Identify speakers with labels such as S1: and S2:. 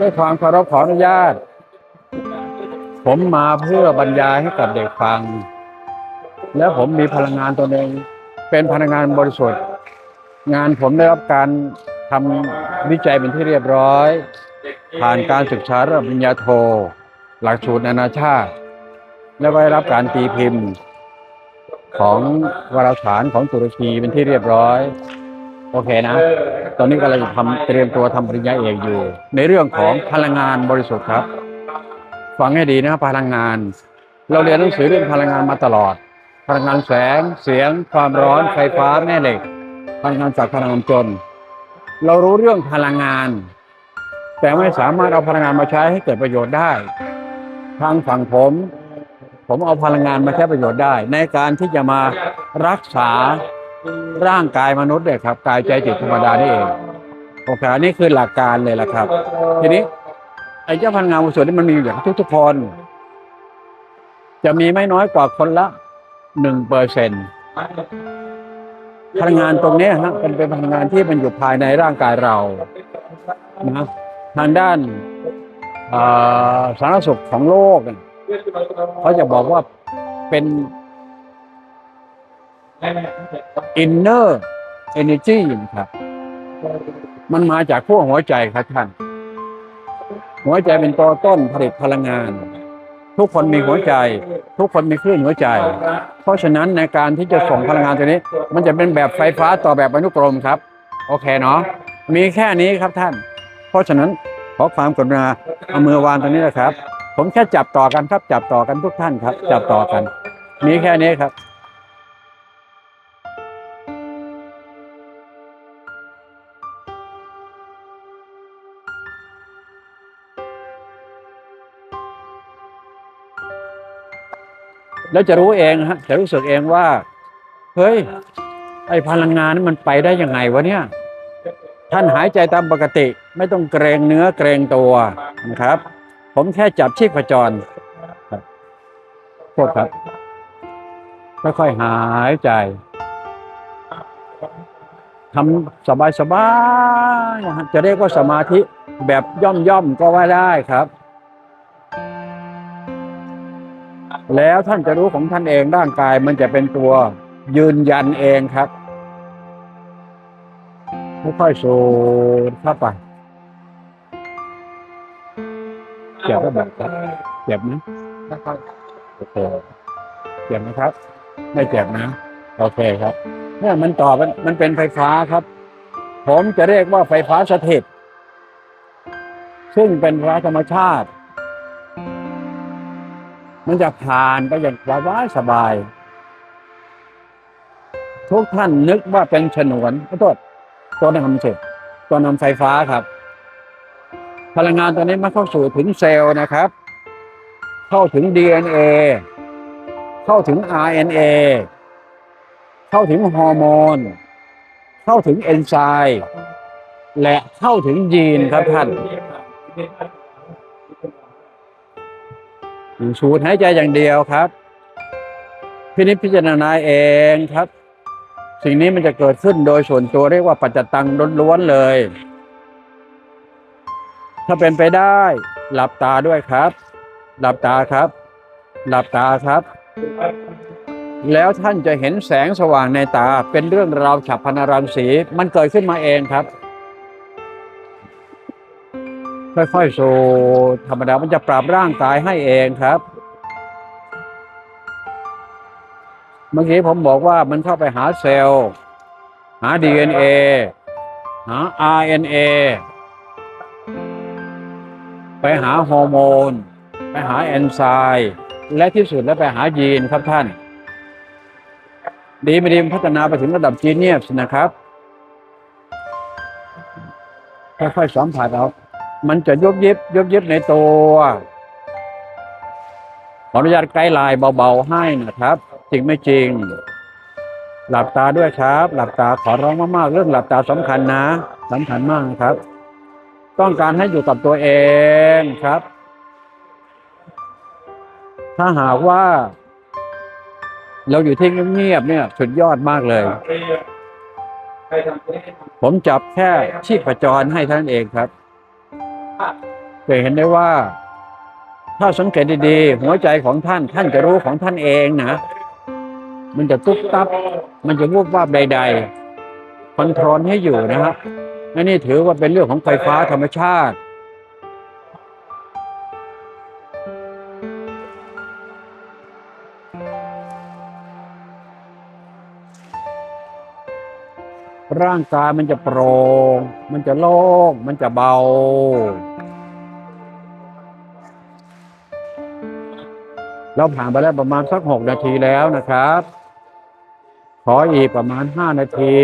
S1: ด้วยความเคารพขออนุญาต ผมมาเพื่อบรรยายให้กับเด็กฟัง แล้วผมมีพลังงานตัวหนึ่งเป็นพลังงานบริสุทธิ์ งานผมได้รับการทำวิจัยเป็นที่เรียบร้อย ผ่านการศึกษาระดับปริญญาโท หลักสูตรนานาชาติ และได้รับการตีพิมพ์ ของวารสารของตุรกีเป็นที่เรียบร้อย โอเคนะ ตอนนี้กำลังทำเตรียมตัวทำปริญญาเอกอยู่ ในเรื่องของพลังงานบริสุทธิ์ครับ ฟังให้ดีนะครับพลังงาน เราเรียนหนังสือเรื่องพลังงานมาตลอด พลังงานแสง เสียง ความร้อนไฟฟ้าแม่เหล็ก พลังงานจากพลังงานจน เรารู้เรื่องพลังงาน แต่ไม่สามารถเอาพลังงานมาใช้ให้เกิดประโยชน์ได้ ทางฝั่งผม ผมเอาพลังงานมาใช้ประโยชน์ได้ ในการที่จะมารักษา ร่างกายมนุษย์เนี่ยครับกายใจจิตธรรมดานี่เองโอเคอันนี่คือหลักการเลยล่ะครับ ทีนี้ไอ้เจ้าพลังงานบริสุทธิ์นี่มันมีอยู่อย่างทุกๆคน จะมีไม่น้อยกว่าคนละหนึ่งเปอร์เซ็นพลังงานตรงนี้ยฮะเป็นเป็นพลังงานที่มันอยู่ภายในร่างกายเรานะทางด้านสาธารณสุขของโลกเขาจะบอกว่าเป็น inner energy นะครับ มันมาจากขั้วหัวใจครับท่าน หัวใจเป็นตัวต้นผลิตพลังงาน ทุกคนมีหัวใจ ทุกคนมีคลื่นหัวใจ เพราะฉะนั้นในการที่จะส่งพลังงานตัวนี้ มันจะเป็นแบบไฟฟ้าต่อแบบอนุกรมครับ โอเคเนาะมีแค่นี้ครับท่าน เพราะฉะนั้นขอความกรุณาเอามือวางตรงนี้นะครับ ผมแค่จับต่อกันครับจับต่อกันทุกท่านครับ จับต่อกัน มีแค่นี้ครับ แล้วจะรู้เองฮะจะรู้สึกเองว่า เฮ้ย ไอพลังงานนี่มันไปได้ยังไงวะเนี่ยท่านหายใจตามปกติ ไม่ต้องเกรงเนื้อเกรงตัวนะครับ ผมแค่จับชีพจรครับโทษครับค่อยๆหายใจทำสบายๆนะฮะจะเรียกว่าสมาธิแบบย่อมๆก็ว่าได้ครับ แล้วท่านจะรู้ของท่านเองร่างกายมันจะเป็นตัวยืนยันเองครับค่อยๆสูดเข้าไปเจ็บก็แบบครับเจ็บนะโอเคเจ็บนะครับ ไม่เจ็บนะ โอเคครับเนี่ยมันต่อมันมันเป็นไฟฟ้าครับ ผมจะเรียกว่าไฟฟ้าสถิต ซึ่งเป็นไฟฟ้าธรรมชาติ มันจะผ่านไปอย่างสบายสบาย ทุกท่านนึกว่าเป็นฉนวนขอโทษตัวนำเสร็จตัวนำไฟฟ้าครับ พลังงานตัวนี้มันเข้าสู่ถึงเซลล์นะครับ เข้าถึง DNA เข้าถึง RNA เข้าถึงฮอร์โมน เข้าถึงเอนไซม์ และเข้าถึงยีนครับท่าน สูดหายใจอย่างเดียวครับ พินิจพิจารณาเองครับ สิ่งนี้มันจะเกิดขึ้นโดยส่วนตัวเรียกว่าปัจจตังล้วนๆเลย ถ้าเป็นไปได้ หลับตาด้วยครับ หลับตาครับ หลับตาครับ แล้วท่านจะเห็นแสงสว่างในตาเป็นเรื่องราวฉับพลันรังสีมันเกิดขึ้นมาเองครับ ค่อยๆสูดธรรมดามันจะปรับร่างกายให้เองครับ เมื่อกี้ผมบอกว่ามันเข้าไปหาเซลล์ หา DNA หา RNA ไปหาฮอร์โมน ไปหาเอนไซม์และที่สุดแล้วไปหายีนครับท่าน ดีไม่ดีพัฒนาไปถึงระดับจีเนียสนะครับค่อยๆสัมผัสเอา มันจะยุบยิบยุบยิบในตัวขออนุญาตไกด์ไลน์เบาๆให้นะครับ จริงไม่จริง หลับตาด้วยครับ หลับตาขอร้องมากๆ เรื่องหลับตาสำคัญนะสำคัญมากนะครับ ต้องการให้อยู่กับตัวเองครับ ถ้าหากว่า เราอยู่ที่เงียบๆเนี่ยสุดยอดมากเลย ผมจับแค่ชีพจรให้ท่านเองครับ จะเห็นได้ว่า ถ้าสังเกตดีๆ หัวใจของท่านท่านจะรู้ของท่านเองนะมันจะตุ๊บตับ มันจะวูบวาบใด ๆคอนโทรลให้อยู่นะครับและนี่ถือว่าเป็นเรื่องของไฟฟ้าธรรมชาติ ร่างกายมันจะโปร่ง มันจะโล่ง มันจะเบา เราผ่านไปแล้วประมาณสักหกนาทีแล้วนะครับ ขออีกประมาณห้านาที